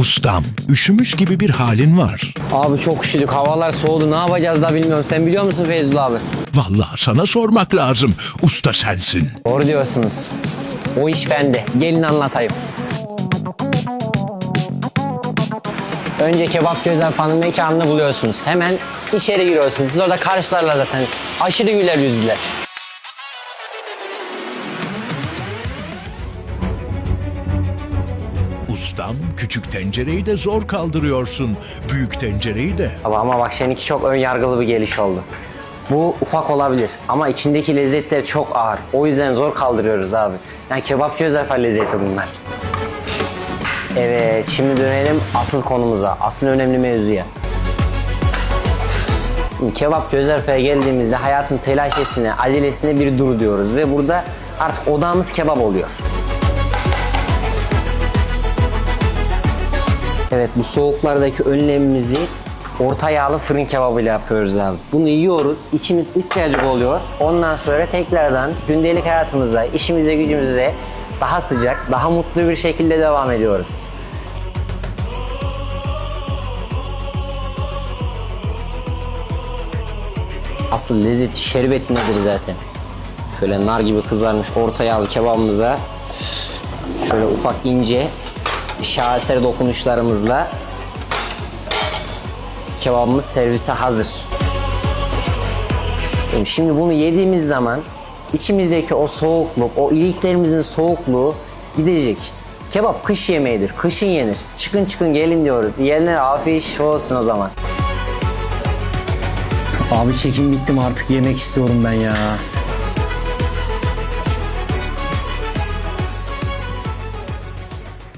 Ustam, üşümüş gibi bir halin var. Abi çok üşüdük. Havalar soğudu. Ne yapacağız da bilmiyorum. Sen biliyor musun Feyzullah abi? Vallahi sana sormak lazım. Usta sensin. Doğru diyorsunuz. O iş bende. Gelin anlatayım. Önce kebapçı Özerpan'ın mekanını buluyorsunuz. Hemen içeri giriyorsunuz. Siz orada karşılarlar zaten. Aşırı güler yüzlüler. Ustam, küçük tencereyi de zor kaldırıyorsun. Büyük tencereyi de. Ama, ama bak seninki çok ön yargılı bir geliş oldu. Bu ufak olabilir ama içindeki lezzetler çok ağır. O yüzden zor kaldırıyoruz abi. Yani kebapçı Özerpan lezzeti bunlar. Evet, şimdi dönelim asıl konumuza, asıl önemli mevzuya. Şimdi Kebapçı Özerpa'ya geldiğimizde hayatın telaşesine, acelesine bir dur diyoruz ve burada artık odamız kebap oluyor. Evet bu soğuklardaki önlemimizi orta yağlı fırın kebabıyla yapıyoruz abi. Bunu yiyoruz, içimiz ihtiyacı oluyor. Ondan sonra tekrardan gündelik hayatımıza, işimize, gücümüze daha sıcak, daha mutlu bir şekilde devam ediyoruz. Asıl lezzeti şerbetindedir zaten. Şöyle nar gibi kızarmış orta yağlı kebabımıza şöyle ufak ince şaheser dokunuşlarımızla kebabımız servise hazır. Şimdi bunu yediğimiz zaman içimizdeki o soğukluk, o iliklerimizin soğukluğu gidecek. Kebap kış yemeğidir, kışın yenir. Çıkın çıkın gelin diyoruz. Yiyenlere afiyet olsun o zaman. Abi çekim bittim artık yemek istiyorum ben ya.